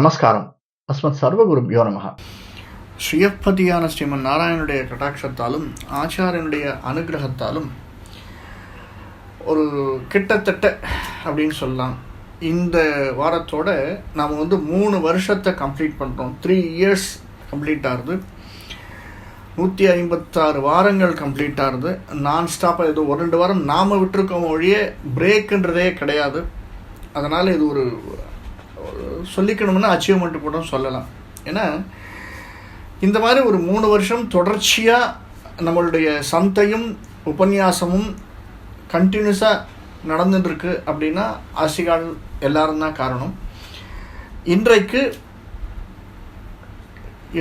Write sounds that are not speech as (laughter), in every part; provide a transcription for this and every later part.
நமஸ்காரம். அஸ்மத் சர்வகுரு யோனமகா ஸ்ரீயப்பதியான ஸ்ரீமன் நாராயணனுடைய கட்டாட்சத்தாலும் ஆச்சாரியனுடைய அனுகிரகத்தாலும் ஒரு கிட்டத்தட்ட அப்படின்னு சொல்லலாம். இந்த வாரத்தோட நாம் வந்து மூணு வருஷத்தை கம்ப்ளீட் பண்ணுறோம் த்ரீ இயர்ஸ் கம்ப்ளீட் ஆகுது. நூற்றி ஐம்பத்தாறு வாரங்கள் கம்ப்ளீட் ஆகுது. நான் ஸ்டாப்பாக இது ஒரு ரெண்டு வாரம் நாம் விட்டுருக்கோம் ஒழிய பிரேக்குன்றதே கிடையாது. அதனால் இது ஒரு சொல்லிக்கணும்னா அச்சீவ்மெண்ட் கூட சொல்லலாம். ஏன்னா இந்த மாதிரி ஒரு மூணு வருஷம் தொடர்ச்சியாக நம்மளுடைய சந்தையும் உபன்யாசமும் கண்டினியூஸாக நடந்துட்டுருக்கு அப்படின்னா ஆசிகால் எல்லாரும் தான் காரணம். இன்றைக்கு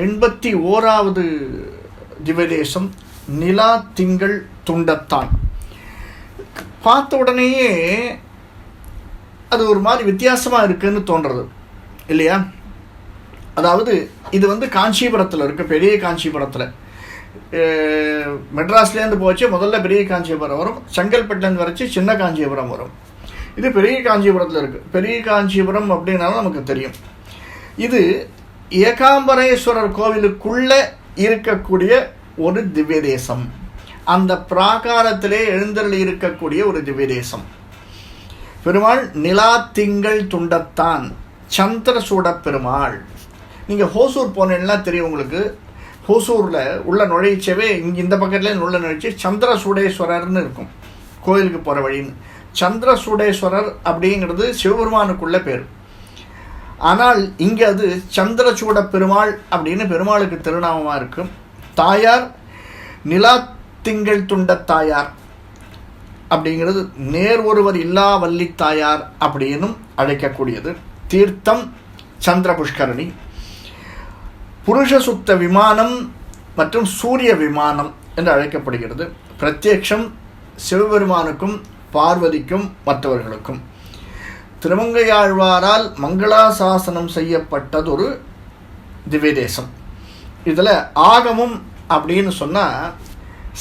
எண்பத்தி ஓராவது திவதேசம் நிலா திங்கள் துண்டத்தான். பார்த்த உடனேயே அது ஒரு மாதிரி வித்தியாசமாக இருக்குன்னு தோன்றது. இல்லையா? அதாவது இது வந்து காஞ்சிபுரத்தில் இருக்கு பெரிய காஞ்சிபுரத்தில். மெட்ராஸ்லேருந்து போச்சு முதல்ல பெரிய காஞ்சிபுரம் வரும் செங்கல்பட்டுலேருந்து வரைச்சி சின்ன காஞ்சிபுரம் வரும். இது பெரிய காஞ்சிபுரத்தில் இருக்குது பெரிய காஞ்சிபுரம் அப்படின்னாலும் நமக்கு தெரியும். இது ஏகாம்பரேஸ்வரர் கோவிலுக்குள்ளே இருக்கக்கூடிய ஒரு திவ்ய தேசம் அந்த பிராகாரத்திலே எழுந்தருளி இருக்கக்கூடிய ஒரு திவ்ய தேசம் பெருமாள் நிலா திங்கள் துண்டத்தான். சந்திரசூட பெருமாள். நீங்கள் ஹோசூர் போனேன்னா தெரியும் உங்களுக்கு. ஹோசூரில் உள்ள நுழைச்சவே இங்கே இந்த பக்கத்துலேயே உள்ள நுழைச்சி சந்திரசூடேஸ்வரர்னு இருக்கும். கோயிலுக்கு போகிற வழின்னு. சந்திரசூடேஸ்வரர் அப்படிங்கிறது சிவபெருமானுக்குள்ள பேர். ஆனால் இங்கே அது சந்திரசூட பெருமாள் அப்படின்னு பெருமாளுக்கு திருநாமமாக இருக்கும் தாயார் நிலா திங்கள் துண்ட தாயார். அப்படிங்கிறது நேர் ஒருவர் இல்லா வள்ளி தாயார் அப்படின்னும் அழைக்கக்கூடியது. தீர்த்தம் சந்திர புஷ்கரணி புருஷ சுத்த விமானம் மற்றும் சூரிய விமானம் என்று அழைக்கப்படுகிறது. பிரத்யக்ஷம் சிவபெருமானுக்கும் பார்வதிக்கும் மற்றவர்களுக்கும். திருமங்கையாழ்வாரால் மங்களாசாசனம் செய்யப்பட்டதொரு திவ்யதேசம் இதில் ஆகமம் அப்படின்னு சொன்னால்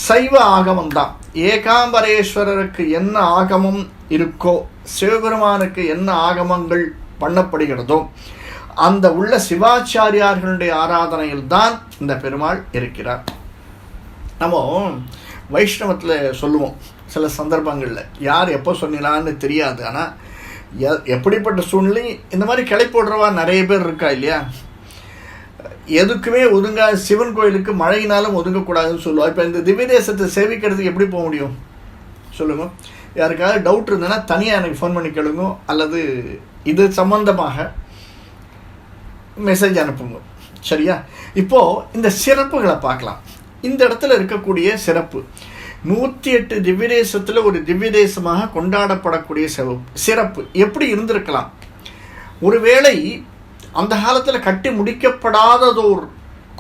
சைவ ஆகமம் தான் ஏகாம்பரேஸ்வரருக்கு என்ன ஆகமம் இருக்கோ சிவபெருமானுக்கு என்ன ஆகமங்கள் பண்ணப்படுகிறதோ அந்த உள்ள சிவாச்சாரியார்களுடைய ஆராதனையில் தான் இந்த பெருமாள் இருக்கிறார். நம்ம வைஷ்ணவத்தில் சொல்லுவோம் சில சந்தர்ப்பங்களில். யார் எப்போ சொன்னீங்களான்னு தெரியாது ஆனால் எ எப்படிப்பட்ட சூழ்நிலை இந்த மாதிரி கிளை போடுறவா நிறைய பேர் இருக்கா இல்லையா? எதுக்குமே ஒதுங்க சிவன் கோயிலுக்கு மழையினாலும் ஒதுங்கக்கூடாதுன்னு சொல்லுவோம் இப்போ இந்த திவ்ய தேசத்தை சேவிக்கிறதுக்கு எப்படி போக முடியும்? சொல்லுங்கள் யாருக்காவது டவுட் இருந்ததுன்னா தனியாக எனக்கு ஃபோன் பண்ணி கேளுங்க. அல்லது இது சம்பந்தமாக மெசேஜ் அனுப்புங்க. சரியா? இப்போது இந்த சிறப்புகளை பார்க்கலாம். இந்த இடத்துல இருக்கக்கூடிய சிறப்பு. நூற்றி எட்டு திவ்யதேசத்தில் ஒரு திவ்யதேசமாக கொண்டாடப்படக்கூடிய சிறப்பு. எப்படி இருந்திருக்கலாம்? ஒருவேளை அந்த காலத்தில் கட்டி முடிக்கப்படாததோர்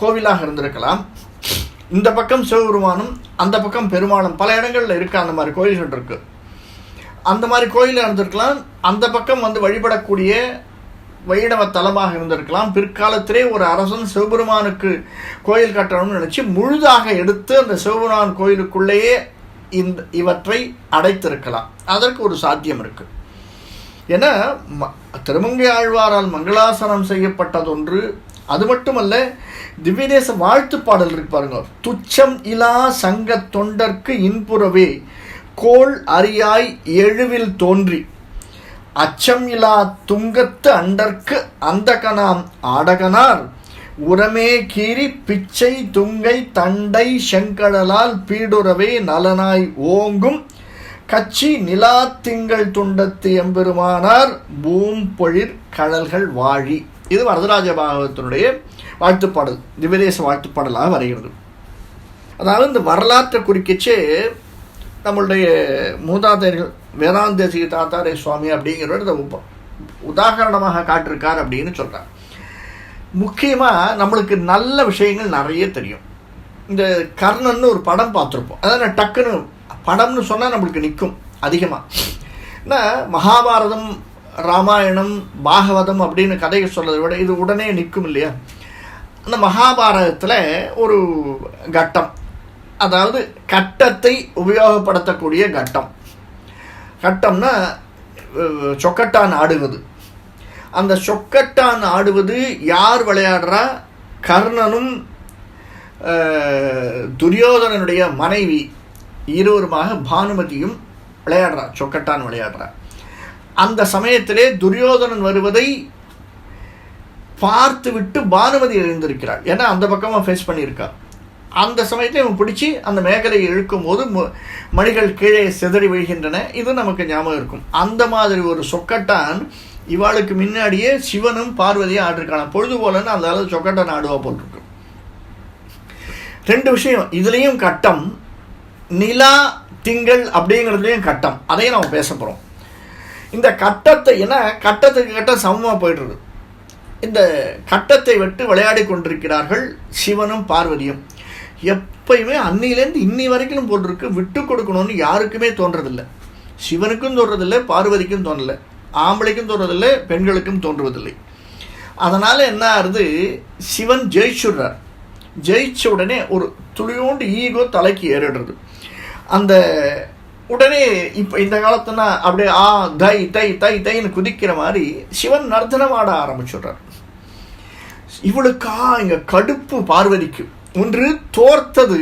கோவிலாக இருந்திருக்கலாம். இந்த பக்கம் சிவபெருமானும் அந்த பக்கம் பெருமாளும் பல இடங்களில் இருக்குது அந்த மாதிரி கோயில்கள் இருக்குது அந்த மாதிரி கோயிலில் இருந்திருக்கலாம். அந்த பக்கம் வந்து வழிபடக்கூடிய வைணவ தலமாக இருந்திருக்கலாம். பிற்காலத்திலே ஒரு அரசன் சிவபெருமானுக்கு கோயில் கட்டணும்னு நினச்சி முழுதாக எடுத்து அந்த சிவபெருமான் கோயிலுக்குள்ளேயே இந்த இவற்றை அடைத்திருக்கலாம். அதற்கு ஒரு சாத்தியம் இருக்குது ஏன்னா திருமங்கை ஆழ்வாரால் மங்களாசனம் செய்யப்பட்டதொன்று அது மட்டுமல்ல திவ்யதேச வாழ்த்து பாடல் இருக்கு பாருங்க. துச்சம் இலா சங்க தொண்டர்க்கு இன்புறவே கோள் அரியாய் எழுவில் தோன்றி அச்சம் இலா துங்கத்து அண்டர்க்கு அந்தகனாம் ஆடகனார் உரமே கீறி பிச்சை துங்கை தண்டை செங்கடலால் பீடுறவே நலனாய் ஓங்கும் கச்சி நிலா திங்கள் துண்டத்து எம்பெருமானார் பூம்பொழிர் கடல்கள் வாழி. இது வரதராஜ பாகவத்தினுடைய வாழ்த்துப்பாடல் திவதேச வாழ்த்துப்பாடலாக வருகிறது. அதாவது இந்த வரலாற்றை குறிக்கச்சே நம்மளுடைய மூதாதையர்கள் வேதாந்தேசிக தாத்தாரே சுவாமி அப்படிங்கிறவர் இதை உப உதாகரணமாக காட்டிருக்கார் அப்படின்னு சொல்கிறார் முக்கியமாக நம்மளுக்கு நல்ல விஷயங்கள் நிறைய தெரியும். இந்த கர்ணன்னு ஒரு படம் பார்த்துருப்போம். அதான் டக்குன்னு படம்னு சொன்னால் நம்மளுக்கு நிற்கும் அதிகமாக ஏன்னா மகாபாரதம் ராமாயணம் பாகவதம் அப்படின்னு கதையை சொல்கிறத விட இது உடனே நிற்கும் இல்லையா? அந்த மகாபாரதத்தில் ஒரு கட்டம். அதாவது கட்டத்தை உபயோகப்படுத்தக்கூடிய கட்டம். கட்டம்னா சொக்கட்டான் ஆடுவது. அந்த சொக்கட்டான் ஆடுவது யார் விளையாடுறா? கர்ணனும் துரியோதனனுடைய மனைவி. இருவருமாக பானுமதியும் விளையாடுறா சொக்கட்டான் விளையாடுறா. அந்த சமயத்திலே துரியோதனன் வருவதை பார்த்து விட்டு பானுமதி எழுந்திருக்கிறாள். ஏன்னா அந்த பக்கமாக ஃபேஸ் பண்ணியிருக்கா. அந்த சமயத்தில் இவன் பிடிச்சி அந்த மேகலையை இழுக்கும் போது மணிகள் கீழே சிதறி விழுகின்றன. இது நமக்கு ஞாபகம் இருக்கும். அந்த மாதிரி ஒரு சொக்கட்டான் இவாளுக்கு முன்னாடியே சிவனும் பார்வதியும் ஆடிருக்கான பொழுது போலன்னு அந்த அளவு சொக்கட்டான் ஆடுவா போட்டிருக்கும் ரெண்டு விஷயம். இதுலேயும் கட்டம். நிலா திங்கள் அப்படிங்கிறதுலையும் கட்டம். அதையும் நம்ம பேச போகிறோம் இந்த கட்டத்தை ஏன்னா கட்டத்துக்கு கட்டம் சமமாக போயிடுறது இந்த கட்டத்தை விட்டு விளையாடி கொண்டிருக்கிறார்கள் சிவனும் பார்வதியும். எப்பயுமே அன்னிலேருந்து இன்னி வரைக்கும் போட்டிருக்கு விட்டு கொடுக்கணும்னு யாருக்குமே தோன்றதில்லை. சிவனுக்கும் தோன்றதில்லை பார்வதிக்கும் தோன்றலை ஆம்பளைக்கும் தோன்றதில்லை பெண்களுக்கும் தோன்றுவதில்லை. அதனால் என்ன ஆகுது சிவன் ஜெயிச்சுடுறார். ஜெயிச்ச உடனே ஒரு துளியோண்டு ஈகோ தலைக்கு ஏறிடுறது. அந்த உடனே இப்போ இந்த காலத்துனா அப்படியே ஆ தை தை தை தைன்னு குதிக்கிற மாதிரி சிவன் நர்த்தனம் ஆட ஆரம்பிச்சுடுறார். இவளுக்கா இங்கே கடுப்பு பார்வதிக்கு. ஒன்று தோர்த்தது.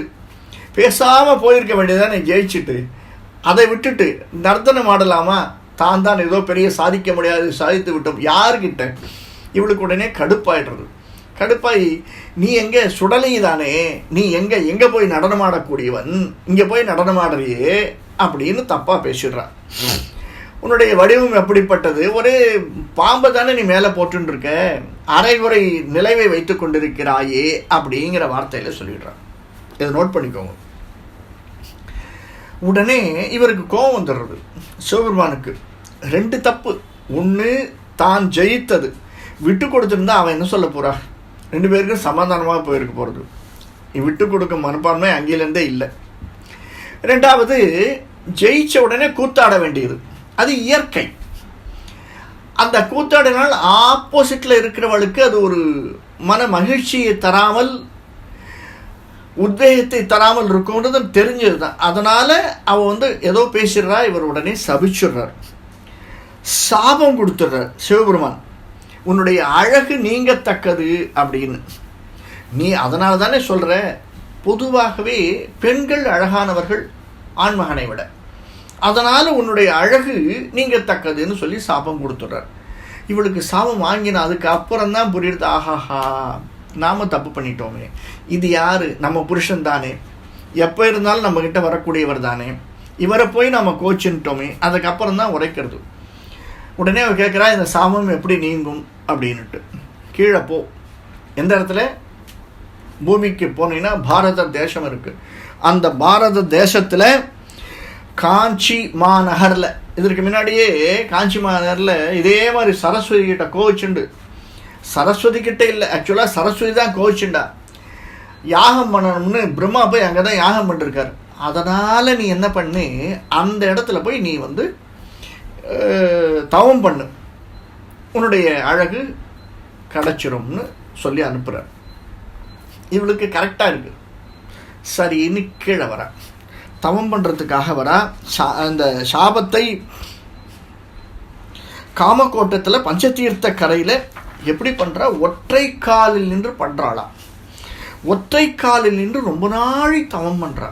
பேசாமல் போயிருக்க வேண்டியதானே ஜெயிச்சுட்டு. அதை விட்டுட்டு நர்த்தனம் ஆடலாமா? தான் தான் ஏதோ பெரிய சாதிக்க முடியாது சாதித்து விட்டோம். யார்கிட்ட? இவளுக்கு உடனே கடுப்பாயிடுறது. கடுப்பாய் நீ எங்கே? சுடலை தானே. நீ எங்கே? எங்கே போய் நடனமாடக்கூடியவன்? இங்கே போய் நடனமாடுறியே? அப்படின்னு தப்பாக பேசிடுறான் உன்னுடைய வடிவம் எப்படிப்பட்டது? ஒரு பாம்பை தானே நீ மேலே போட்டுருக்க இருக்க அரைகுறை நிலைவை வைத்து கொண்டிருக்கிறாயே அப்படிங்கிற வார்த்தையில் சொல்லிடுறான் இதை நோட் பண்ணிக்கோங்க. உடனே இவருக்கு கோபம் வந்துடுறது. சிவபெருமானுக்கு ரெண்டு தப்பு. ஒன்று தான் ஜெயித்தது. விட்டு கொடுத்துருந்தா அவன் என்ன சொல்ல போறா ரெண்டு பேருக்கும் சமாதானமாக போயிருக்க போகிறது விட்டு கொடுக்கும் மனப்பான்மை அங்கிலேருந்தே இல்லை. ரெண்டாவது ஜெயிச்ச உடனே கூத்தாட வேண்டியது. அது இயற்கை. அந்த கூத்தாடினால் ஆப்போசிட்டில் இருக்கிறவளுக்கு அது ஒரு மன மகிழ்ச்சியை தராமல் உத்வேகத்தை தராமல் இருக்கும்ன்றது தெரிஞ்சது தான் அதனால் அவள் வந்து ஏதோ பேசிடுறா இவர் உடனே சபிச்சிடுறார். சாபம் கொடுத்துடுறார் சிவபெருமான். உன்னுடைய அழகு நீங்கத்தக்கது அப்படின்னு. நீ அதனால தானே சொல்கிற பொதுவாகவே பெண்கள் அழகானவர்கள் ஆண்மகனை விட. அதனால் உன்னுடைய அழகு நீங்கத்தக்கதுன்னு சொல்லி சாபம் கொடுத்துட்றார். இவளுக்கு சாபம் வாங்கின அதுக்கு அப்புறம் தான் புரியுது ஆஹாஹா நாம் தப்பு பண்ணிட்டோமே. இது யார்? நம்ம புருஷன் தானே. எப்போ இருந்தாலும் நம்மக்கிட்ட வரக்கூடியவர் தானே. இவரை போய் நம்ம கோச்சின்ட்டோமே அதுக்கப்புறம் தான் உரைக்கிறது. உடனே அவள் கேட்குறா இந்த சாபம் எப்படி நீங்கும்? அப்படின்னுட்டு. கீழே போ. எந்த இடத்துல? பூமிக்கு போனீங்கன்னா பாரத தேசம் இருக்குது அந்த பாரத தேசத்தில் காஞ்சி மாநகரில் இதற்கு முன்னாடியே காஞ்சி மாநகரில் இதே மாதிரி சரஸ்வதி கிட்ட கோவிச்சுண்டு. சரஸ்வதி கிட்ட இல்லை ஆக்சுவலாக சரஸ்வதி தான் கோவிச்சுண்டா. யாகம் பண்ணணும்னு பிரம்மா போய் அங்கே தான் யாகம் பண்ணிருக்காரு. அதனால் நீ என்ன பண்ணு அந்த இடத்துல போய் நீ வந்து தவம் பண்ணு. உன்னுடைய அழகு கிடச்சிரும்னு சொல்லி அனுப்புகிறார் இவளுக்கு கரெக்டாக இருக்குது சரின்னு கீழே வரா. தவம் பண்ணுறதுக்காக வரா. சா அந்த சாபத்தை காமக்கோட்டத்தில் பஞ்சதீர்த்த கரையில் எப்படி பண்ணுறா ஒற்றை காலில் நின்று பண்ணுறாளாம் ஒற்றை காலில் நின்று ரொம்ப நாளை தவம் பண்ணுறா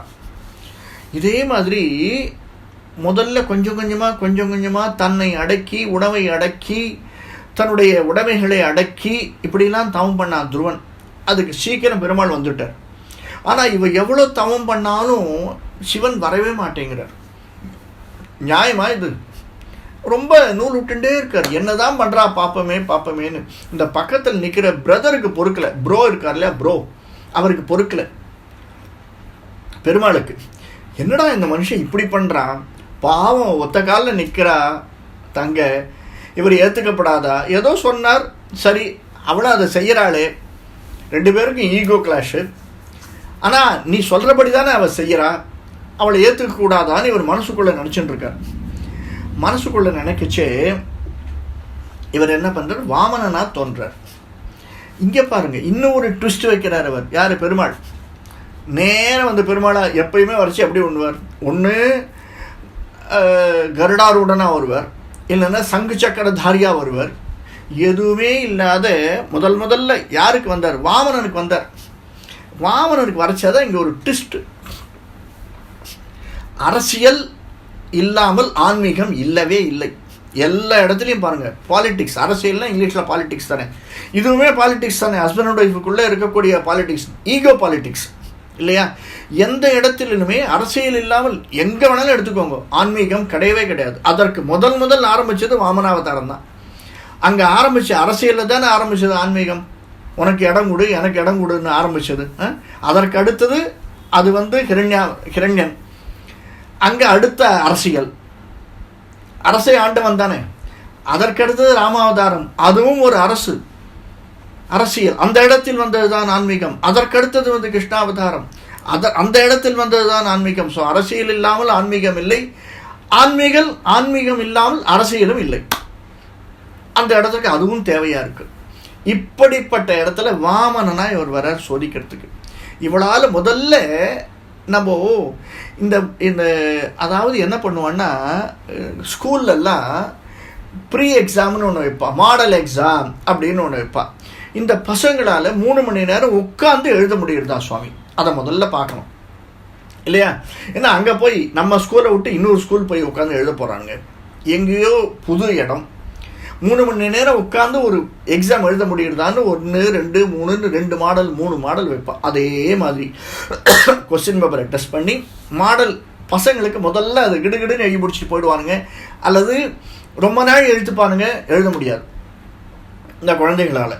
இதே மாதிரி முதல்ல கொஞ்சம் கொஞ்சமாக கொஞ்சம் கொஞ்சமாக தன்னை அடக்கி உணவை அடக்கி தன்னுடைய உடைமைகளை அடக்கி இப்படிலாம் தவம் பண்ணான் துருவன். அதுக்கு சீக்கிரம் பெருமாள் வந்துட்டார். ஆனால் இவ எவ்வளோ தவம் பண்ணாலும் சிவன் வரவே மாட்டேங்கிறார். நியாயமா இது? ரொம்ப நூல் விட்டுட்டே இருக்கார். என்னதான் பண்றா? பாப்பமே பாப்பமேன்னு. இந்த பக்கத்தில் நிற்கிற பிரதருக்கு பொறுக்கல. ப்ரோ இருக்கார் இல்லையா? ப்ரோ அவருக்கு பொறுக்கல. பெருமாளுக்கு என்னடா இந்த மனுஷன் இப்படி பண்ணுறான் பாவம் ஒத்த காலில் நிற்கிறா தங்க இவர் ஏற்றுக்கப்படாதா ஏதோ சொன்னார். சரி அவளும் அதை செய்கிறாளே ரெண்டு பேருக்கும் ஈகோ கிளாஷு ஆனால் நீ சொல்கிறபடி தானே அவள் செய்கிறா அவளை ஏற்றுக்கக்கூடாதான்னு இவர் மனசுக்குள்ளே நினச்சிட்டு இருக்கார் மனசுக்குள்ளே நினைக்கச்சே இவர் என்ன பண்ணுறார் வாமனனா தோன்றார். இங்கே பாருங்க இன்னும் ஒரு ட்விஸ்ட் வைக்கிறார் அவர். யார்? பெருமாள். நேரம் வந்து பெருமாளை எப்பயுமே வரைச்சி எப்படி ஒன்றுவார் ஒன்று கருடாரூடனாக வருவார். இல்லைன்னா சங்கு சக்கரதாரியாக ஒருவர் எதுவுமே இல்லாத முதல் முதல்ல யாருக்கு வந்தார்? வாமனனுக்கு வந்தார். வாமனனுக்கு வரைச்சாதான் இங்கே ஒரு ட்விஸ்ட் அரசியல் இல்லாமல் ஆன்மீகம் இல்லவே இல்லை. எல்லா இடத்துலையும் பாருங்கள் பாலிடிக்ஸ் அரசியல்னால் இங்கிலீஷில் பாலிடிக்ஸ் தானே. இதுவுமே பாலிடிக்ஸ் தானே. ஹஸ்பண்ட் அண்ட் ஒய்ஃபுக்குள்ளே இருக்கக்கூடிய பாலிடிக்ஸ் ஈகோ பாலிடிக்ஸ் இல்லையா? எந்த இடத்திலுமே அரசியல் இல்லாமல் எங்கே வேணாலும் எடுத்துக்கோங்க. ஆன்மீகம் கிடையவே கிடையாது. அதற்கு முதல் முதல் ஆரம்பித்தது வாமனாவதாரம் தான். அங்கே ஆரம்பிச்ச அரசியலில் தானே ஆரம்பித்தது ஆன்மீகம்? உனக்கு இடம் கொடு எனக்கு இடம் கொடுன்னு ஆரம்பித்தது ஆ? அதற்கு அடுத்தது அது வந்து ஹிரண்யா ஹிரண்யன். அங்கே அடுத்த அரசியல். அரசை ஆண்டவன் தானே. அதற்கடுத்தது ராமாவதாரம். அதுவும் ஒரு அரசு. அரசியல். அந்த இடத்தில் வந்ததுதான் ஆன்மீகம். அதற்கடுத்தது வந்து கிருஷ்ணாவதாரம். அத அந்த இடத்தில் வந்ததுதான் ஆன்மீகம். ஸோ அரசியல் இல்லாமல் ஆன்மீகம் இல்லை. ஆன்மீகம் ஆன்மீகம் இல்லாமல் அரசியலும் இல்லை. அந்த இடத்துக்கு அதுவும் தேவையாக இருக்கு. இப்படிப்பட்ட இடத்துல வாமனனா இவர் வரார் சோதிக்கிறதுக்கு. இவளால் முதல்ல நம்ம இந்த இந்த அதாவது என்ன பண்ணுவான்னா ஸ்கூல்லலாம் ப்ரீ எக்ஸாம்னு ஒன்று வைப்பான் மாடல் எக்ஸாம் அப்படின்னு ஒன்று வைப்பான் இந்த பசங்களால் மூணு மணி நேரம் உட்காந்து எழுத முடியுறதா சுவாமி? அதை முதல்ல பார்க்கணும். இல்லையா? ஏன்னா அங்கே போய் நம்ம ஸ்கூலை விட்டு இன்னொரு ஸ்கூல் போய் உட்காந்து எழுத போகிறாங்க எங்கேயோ புது இடம். மூணு மணி நேரம் உட்காந்து ஒரு எக்ஸாம் எழுத முடியுறதான்னு ஒன்று ரெண்டு மூணுன்னு ரெண்டு மாடல் மூணு மாடல் வைப்பான் அதே மாதிரி கொஸ்டின் பேப்பரை டெஸ்ட் பண்ணி மாடல் பசங்களுக்கு முதல்ல அது கிடுகிடுன்னு எழுதி முடிச்சுட்டு போயிடுவானுங்க. அல்லது ரொம்ப நாள் எழுத்துப்பானுங்க எழுத முடியாது. இந்த குழந்தைங்களால்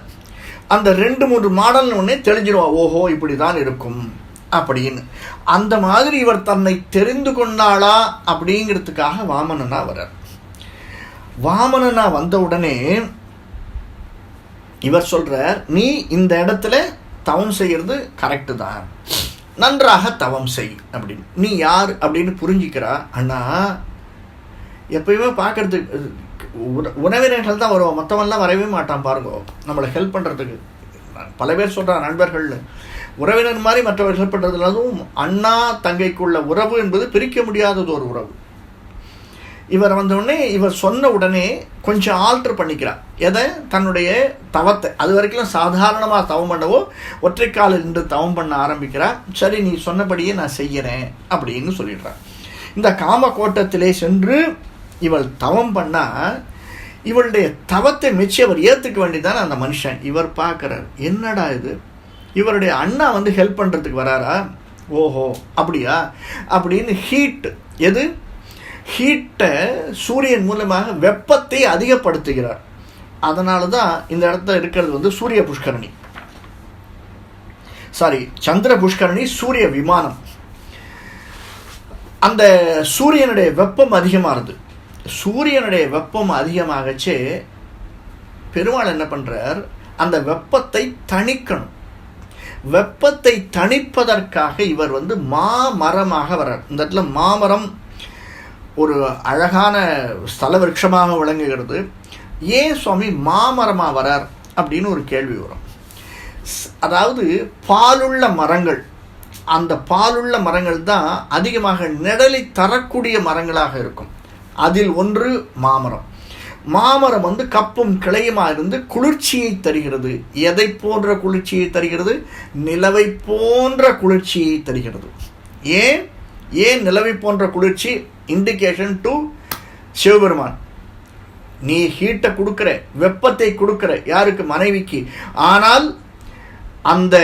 அந்த ரெண்டு மூன்று மாடல்னு ஒன்றே தெரிஞ்சிருவா ஓஹோ இப்படி தான் இருக்கும். அப்படின்னு. அந்த மாதிரி இவர் தன்னை தெரிந்து கொண்டாளா? அப்படிங்கிறதுக்காக வாமனனா வர்றார் வாமனனா வந்த உடனே இவர் சொல்றார் நீ இந்த இடத்துல தவம் செய்யறது கரெக்டு தான். நன்றாக தவம் செய். அப்படின்னு. நீ யார்? அப்படின்னு புரிஞ்சுக்கிறா. அண்ணா எப்பயுமே பார்க்கறதுக்கு உற- உறவினர்கள் தான் வருவோம் மற்றவன்லாம் வரவே மாட்டான் பாருங்க. நம்மளை ஹெல்ப் பண்ணுறதுக்கு பல பேர் சொல்கிறார் நண்பர்கள். உறவினர் மாதிரி மற்றவர்கள் ஹெல்ப் பண்ணுறதுல அதுவும் அண்ணா தங்கைக்குள்ள உறவு என்பது பிரிக்க முடியாதது ஒரு உறவு. இவர் வந்த இவர் சொன்ன உடனே கொஞ்சம் ஆல்டர் பண்ணிக்கிறார். எதை? தன்னுடைய தவத்தை. அது வரைக்கும் சாதாரணமாக தவம் பண்ணவோ ஒற்றைக்காலில் நின்று தவம் பண்ண ஆரம்பிக்கிறார். சரி நீ சொன்னபடியே நான் செய்கிறேன் அப்படின்னு சொல்லிடுறார். இந்த காம கோட்டத்திலே சென்று இவள் தவம் பண்ணால் இவளுடைய தவத்தை மெச்சி அவர் ஏற்றுக்க வேண்டியதானே அந்த மனுஷன். இவர் பார்க்குறார் என்னடா இது? இவருடைய அண்ணா வந்து ஹெல்ப் பண்ணுறதுக்கு வராரா? ஓஹோ அப்படியா? அப்படின்னு ஹீட் எது? ஹீட்டை சூரியன் மூலமாக வெப்பத்தை அதிகப்படுத்துகிறார். அதனால தான் இந்த இடத்துல இருக்கிறது வந்து சூரிய புஷ்கரணி. சாரி சந்திர புஷ்கரணி சூரிய விமானம். அந்த சூரியனுடைய வெப்பம் அதிகமாகுது. சூரியனுடைய வெப்பம் அதிகமாகச்சு பெருமாள் என்ன பண்ணுறார் அந்த வெப்பத்தை தணிக்கணும். வெப்பத்தை தணிப்பதற்காக இவர் வந்து மாமரமாக வர்றார். இந்த இடத்துல மாமரம் ஒரு அழகான ஸ்தல விருட்சமாக விளங்குகிறது. ஏன் சுவாமி மாமரமாக வரார் அப்படின்னு ஒரு கேள்வி வரும். அதாவது பாலுள்ள மரங்கள். அந்த பாலுள்ள மரங்கள் தான் அதிகமாக நிழலை தரக்கூடிய மரங்களாக இருக்கும். அதில் ஒன்று மாமரம். மாமரம் வந்து கப்பும் கிளையுமா இருந்து குளிர்ச்சியை தருகிறது. எதை போன்ற குளிர்ச்சியை தருகிறது? நிலவை போன்ற குளிர்ச்சியை தருகிறது. ஏன்? ஏன் நிலவை போன்ற குளிர்ச்சி? Indication to Sivaperuman. நீ ஹீட்டை கொடுக்குற வெப்பத்தை கொடுக்குற யாருக்கு? மனைவிக்கு. ஆனால் அந்த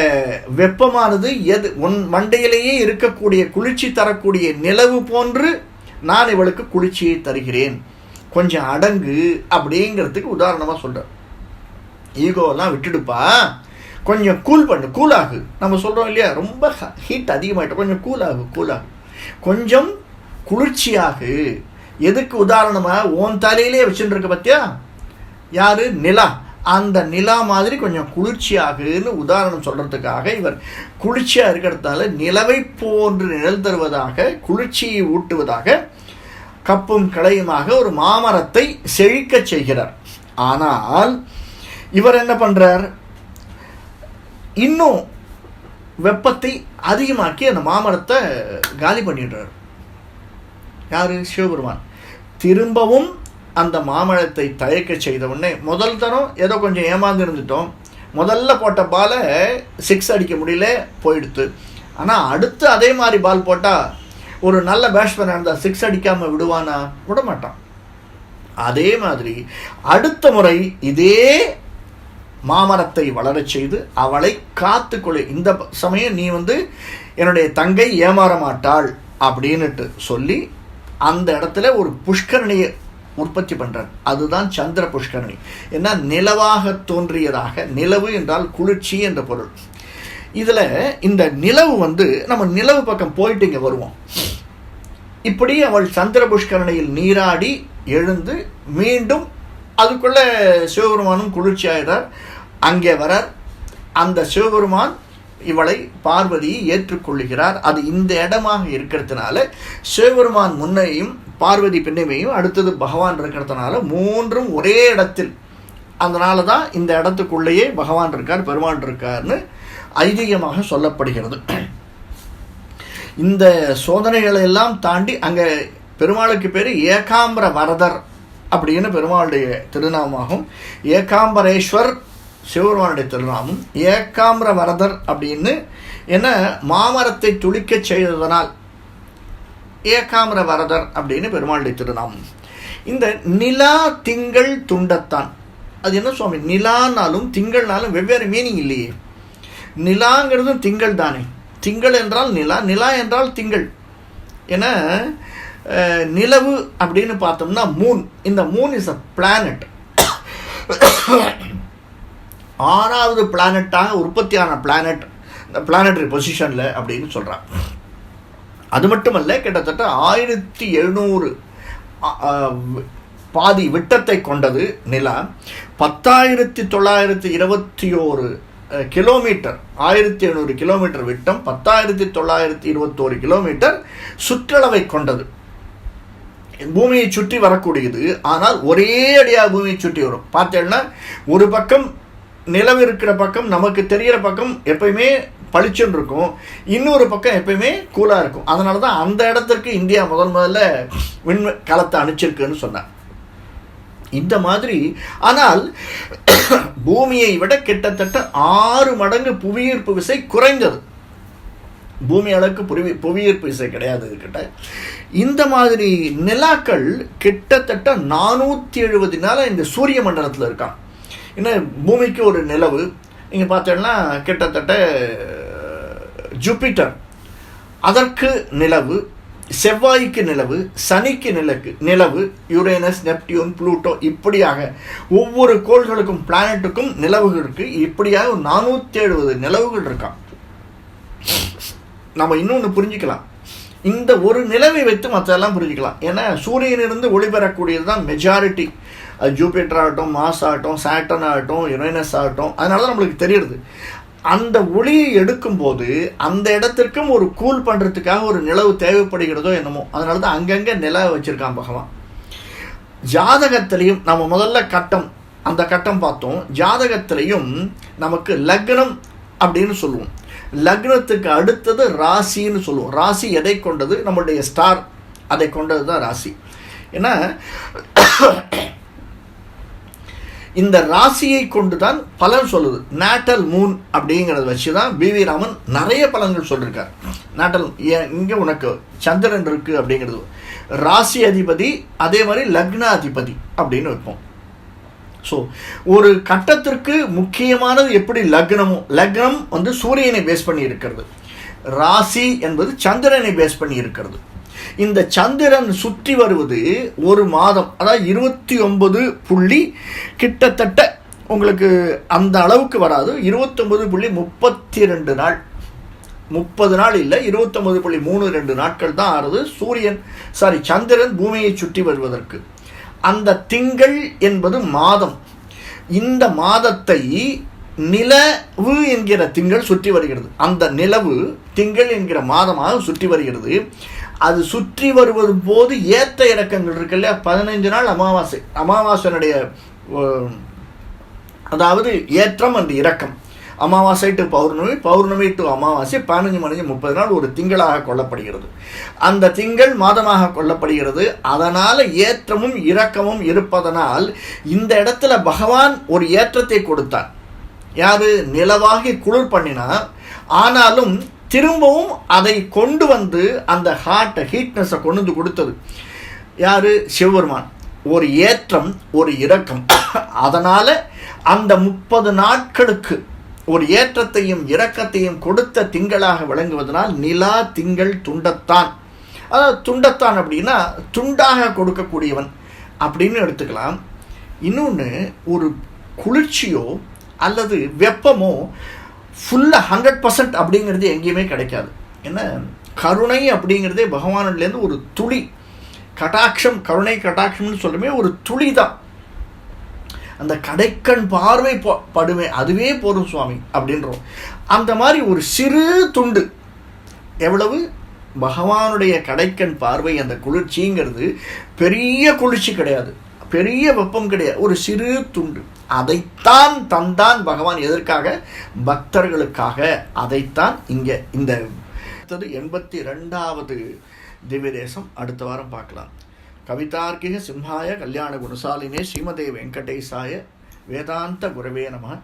வெப்பமானது எது? உன் மண்டையிலேயே இருக்கக்கூடிய குளிர்ச்சி தரக்கூடிய நிலவு போன்று நான் இவளுக்கு குளிர்ச்சியை தருகிறேன். கொஞ்சம் அடங்கு அப்படிங்கிறதுக்கு உதாரணமாக சொல்கிறேன் ஈகோலாம் விட்டுடுப்பா. கொஞ்சம் கூல் பண்ணு கூலாகு நம்ம சொல்கிறோம் இல்லையா? ரொம்ப ஹீட் அதிகமாயிட்ட கொஞ்சம் கூலாகு கூலாகு கொஞ்சம் குளிர்ச்சியாகு. எதுக்கு உதாரணமாக உன் தலையிலே வச்சுட்டு இருக்க பத்தியா? யாரு? நிலா. அந்த நிலா மாதிரி கொஞ்சம் குளிர்ச்சியாகுன்னு உதாரணம் சொல்கிறதுக்காக இவர் குளிர்ச்சியாக இருக்கிறதால நிலவை போன்று நிழல் தருவதாக குளிர்ச்சியை ஊட்டுவதாக கப்பும் களையுமாக ஒரு மாமரத்தை செழிக்கச் செய்கிறார். ஆனால் இவர் என்ன பண்ணுறார் இன்னும் வெப்பத்தை அதிகமாக்கி அந்த மாமரத்தை காலி பண்ணிடுறார். யாரு? சிவபெருமான். திரும்பவும் அந்த மாமழத்தை தயக்க செய்த உடனே முதல் தரம் ஏதோ கொஞ்சம் ஏமாந்து இருந்துட்டோம். முதல்ல போட்ட பாலை சிக்ஸ் அடிக்க முடியல போயிடுத்து. ஆனால் அடுத்து அதே மாதிரி பால் போட்டால் ஒரு நல்ல பேட்ஸ்மேனாக இருந்தால் சிக்ஸ் அடிக்காமல் விடுவானா? விட மாட்டான் அதே மாதிரி அடுத்த முறை இதே மாமரத்தை வளரச் செய்து அவளை காத்துக்கொள்ளு இந்த சமயம் நீ வந்து என்னுடைய தங்கை ஏமாற மாட்டாள் அப்படின்னுட்டு சொல்லி அந்த இடத்துல ஒரு புஷ்கரணியை உற்பத்தி பண்றார். அதுதான் சந்திர புஷ்கரணி. ஏன்னா நிலவாக தோன்றியதாக நிலவு என்றால் குளிர்ச்சி என்ற பொருள். இதில் இந்த நிலவு வந்து நம்ம நிலவு பக்கம் போயிட்டு இங்கே வருவோம். இப்படி அவள் சந்திர புஷ்கரணியில் நீராடி எழுந்து மீண்டும் அதுக்குள்ளே சிவபெருமானும் குளிர்ச்சி ஆகிறார் அங்கே வரார். அந்த சிவபெருமான் இவளை பார்வதியை ஏற்றுக்கொள்ளுகிறார். அது இந்த இடமாக இருக்கிறதுனால சிவபெருமான் முன்னையும் பார்வதி பின்னைமையும் அடுத்தது பகவான் இருக்கிறதுனால மூன்றும் ஒரே இடத்தில். அதனால தான் இந்த இடத்துக்குள்ளேயே பகவான் இருக்கார் பெருமான் இருக்கார்னு ஐதீகமாக சொல்லப்படுகிறது. இந்த சோதனைகளை எல்லாம் தாண்டி அங்கே பெருமாளுக்கு பேர் ஏகாம்பர வரதர் அப்படின்னு பெருமாளுடைய திருநாமாகும் ஏகாம்பரேஸ்வர் சிவபெருமானுடைய திருநாமம் ஏகாம்பர வரதர் அப்படின்னு என்ன மாமரத்தை துளிக்க செய்ததனால் ஏகாம்பர வரதர் அப்படின்னு பெருமாளுடைய திருநாமம். இந்த நிலா திங்கள் துண்டத்தான். அது என்ன சுவாமி? நிலானாலும் திங்கள்னாலும் வெவ்வேறு மீனிங் இல்லையே. நிலாங்கிறதும் திங்கள் தானே. திங்கள் என்றால் நிலா நிலா என்றால் திங்கள். என நிலவு அப்படின்னு பார்த்தோம்னா மூன் இந்த மூன் இஸ் அ பிளானட் ஆறாவது பிளானட்டாக உற்பத்தியான பிளானட் இந்த பிளானட்ரி பொசிஷனில் அப்படின்னு சொல்கிறான் அது மட்டுமல்ல கிட்டத்தட்ட ஆயிரத்தி எழுநூறு பாதி விட்டத்தை கொண்டது நிலா பத்தாயிரத்தி தொள்ளாயிரத்தி இருபத்தி ஓரு கிலோமீட்டர் ஆயிரத்தி எழுநூறு கிலோமீட்டர் விட்டம் பத்தாயிரத்தி தொள்ளாயிரத்தி இருபத்தோரு கிலோமீட்டர் சுற்றளவை கொண்டது. பூமியை சுற்றி வரக்கூடியது ஆனால் ஒரே அடியாக பூமியை சுற்றி வரும். பார்த்தேன்னா ஒரு பக்கம் நிலவு இருக்கிற பக்கம் நமக்கு தெரிகிற பக்கம் எப்பயுமே பளிச்சுன்னு இருக்கும் இன்னொரு பக்கம் எப்பயுமே கூலாக இருக்கும். அதனால தான் அந்த இடத்திற்கு இந்தியா முதல் முதல்ல விண் களத்தை அனுப்பிச்சிருக்குன்னு சொன்னார். இந்த மாதிரி ஆனால் (coughs) பூமியை விட கிட்டத்தட்ட ஆறு மடங்கு புவியீர்ப்பு விசை குறைந்தது. பூமி அளவுக்கு புவி புவியீர்ப்பு விசை கிடையாது கிட்ட இந்த மாதிரி நிலாக்கள் கிட்டத்தட்ட நானூற்றி எழுபது நாள் இந்த சூரிய மண்டலத்தில் இருக்கான் இன்னும் பூமிக்கு ஒரு நிலவு. நீங்கள் பார்த்தோன்னா கிட்டத்தட்ட ஜூபிட்டர். அதற்கு நிலவு செவ்வாய்க்கு நிலவு சனிக்கு நிலக்கு நிலவு யுரேனஸ் நெப்டியூன் ப்ளூட்டோ இப்படியாக ஒவ்வொரு கோள்களுக்கும் பிளானட்டுக்கும் நிலவுகள் இருக்குது இப்படியாக ஒரு நானூற்றி எழுபது நிலவுகள் இருக்கான் நம்ம இன்னொன்று புரிஞ்சுக்கலாம். இந்த ஒரு நிலவை வைத்து மற்றெல்லாம் புரிஞ்சுக்கலாம். ஏன்னா சூரியனிலிருந்து ஒளிபெறக்கூடியது தான் மெஜாரிட்டி அது ஜூபிட்டர் ஆகட்டும் மாஸ் ஆகட்டும் சாட்டன் ஆகட்டும் யுனைனஸ் ஆகட்டும் அதனால தான் நம்மளுக்கு தெரியுது அந்த ஒளியை எடுக்கும்போது அந்த இடத்திற்கும் ஒரு கூல் பண்ணுறதுக்காக ஒரு நிலவு தேவைப்படுகிறதோ என்னமோ அதனால தான் அங்கங்கே நிலவை வச்சுருக்கான் பகவான். ஜாதகத்திலையும் நம்ம முதல்ல கட்டம் அந்த கட்டம் பார்த்தோம். ஜாதகத்திலையும் நமக்கு லக்னம் அப்படின்னு சொல்லுவோம். லக்னத்துக்கு அடுத்தது ராசின்னு சொல்லுவோம். ராசி எதை கொண்டது? நம்மளுடைய ஸ்டார் அதை கொண்டது தான் ராசி. ஏன்னா இந்த ராசியை கொண்டு தான் பலன் சொல்லுது. நாட்டல் மூன் அப்படிங்கிறத வச்சு தான் பி வி ராமன் நிறைய பலன்கள் சொல்லியிருக்கார் நாட்டல் இங்கே உனக்கு சந்திரன் இருக்குது அப்படிங்கிறது. ராசி அதிபதி அதே மாதிரி லக்ன அதிபதி அப்படின்னு வைப்போம். ஸோ ஒரு கட்டத்திற்கு முக்கியமானது எப்படி லக்னமோ லக்னம் வந்து சூரியனை பேஸ் பண்ணி இருக்கிறது. ராசி என்பது சந்திரனை பேஸ் பண்ணி இருக்கிறது. இந்த சந்திரன் சுற்றி வருவது ஒரு மாதம் அதாவது இருபத்தி ஒன்பது புள்ளி கிட்டத்தட்ட உங்களுக்கு அந்த அளவுக்கு வராது. இருபத்தொம்பது புள்ளி முப்பத்தி ரெண்டு நாள். முப்பது நாள் இல்லை இருபத்தொம்பது புள்ளி மூணு ரெண்டு நாட்கள் தான் ஆறுது. சூரியன் சாரி சந்திரன் பூமியை சுற்றி வருவதற்கு. அந்த திங்கள் என்பது மாதம். இந்த மாதத்தை நிலவு என்கிற திங்கள் சுற்றி வருகிறது. அந்த நிலவு திங்கள் என்கிற மாதமாக சுற்றி வருகிறது. அது சுற்றி வருவது போது ஏற்ற இறக்கங்கள் இருக்கு இல்லையா? பதினைஞ்சு நாள் அமாவாசை. அமாவாசையினுடைய அதாவது ஏற்றம் அண்டு இறக்கம். அமாவாசை டு பௌர்ணமி பௌர்ணமி டு அமாவாசை பதினஞ்சு மணிஞ்சு முப்பது நாள் ஒரு திங்களாக கொள்ளப்படுகிறது. அந்த திங்கள் மாதமாக கொள்ளப்படுகிறது. அதனால் ஏற்றமும் இரக்கமும் இருப்பதனால் இந்த இடத்துல பகவான் ஒரு ஏற்றத்தை கொடுத்தார். யாரு? நிலவாகி குளிர் பண்ணினார். ஆனாலும் திரும்பவும் அதை கொண்டு வந்து அந்த ஹார்ட்டை ஹீட்னஸை கொண்டு வந்து கொடுத்தது. யார்? சிவபெருமான். ஒரு ஏற்றம் ஒரு இரக்கம். (coughs) அதனால் அந்த முப்பது நாட்களுக்கு ஒரு ஏற்றத்தையும் இரக்கத்தையும் கொடுத்த திங்களாக விளங்குவதனால் நிலா திங்கள் துண்டத்தான். அதாவது துண்டத்தான் அப்படின்னா துண்டாக கொடுக்கக்கூடியவன் அப்படின்னு எடுத்துக்கலாம். இன்னொன்று ஒரு குளிர்ச்சியோ அல்லது வெப்பமோ ஃபுல்லாக ஹண்ட்ரட் பர்சன்ட் அப்படிங்கிறது எங்கேயுமே கிடைக்காது. ஏன்னா கருணை அப்படிங்கிறதே பகவானிலேருந்து ஒரு துளி. கட்டாட்சம் கருணை கட்டாட்சம்னு சொல்லுமே ஒரு துளி தான் அந்த கடைக்கண் பார்வை ப- படுமே அதுவே போதும் சுவாமி அப்படின்றோம். அந்த மாதிரி ஒரு சிறு துண்டு. எவ்வளவு? பகவானுடைய கடைக்கண் பார்வை அந்த குளிர்ச்சிங்கிறது பெரிய குளிர்ச்சி கிடையாது. பெரிய வெப்பம் கிடையாது. ஒரு சிறு துண்டு. அதைத்தான் தந்தான் பகவான் எதற்காக? பக்தர்களுக்காக. அதைத்தான் இங்கே இந்த எண்பத்தி ரெண்டாவது திவ்யதேசம் அடுத்த வாரம் பார்க்கலாம். கவிதார்க்கிக சிம்ஹாய கல்யாண குணசாலினே ஸ்ரீமதே வெங்கடேசாய வேதாந்த குரவே நம.